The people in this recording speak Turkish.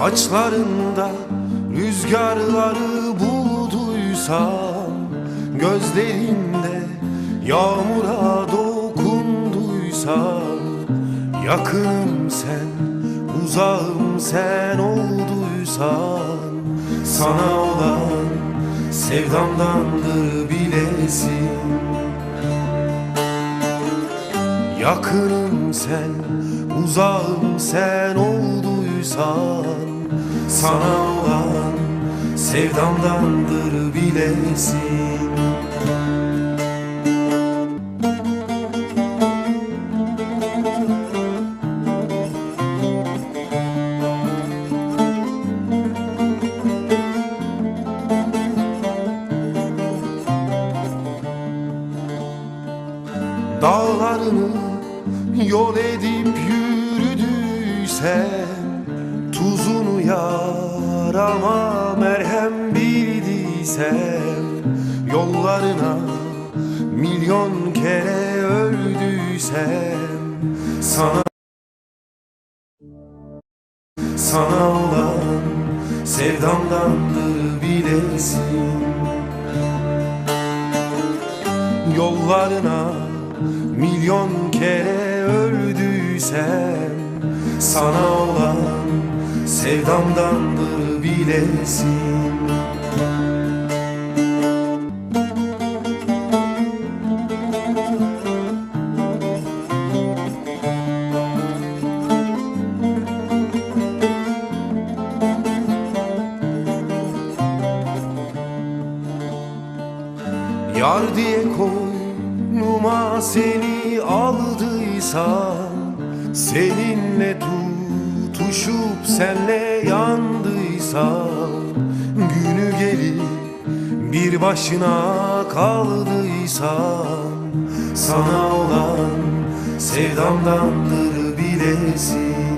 Saçlarında rüzgarları bulduysam Gözlerinde yağmura dokunduysam Yakınım sen uzağım sen olduysan Sana olan sevdamdandır bilesin. Yakınım sen, uzağım sen olduysan Sana olan sevdamdandır bilesin Dağlarını yol edip yürüdüysem Tuzunu yarama merhem bildiysem Yollarına milyon kere öldüysem Sana sana olan sevdamdandır bilesin. Yollarına milyon kere öldüysem Sana olan sevdamdandır bilesin. Yar diye koynuma seni aldıysam Seninle tutuşup senle yandıysam Günü gelip bir başına kaldıysam Sana olan sevdamdandır bilesin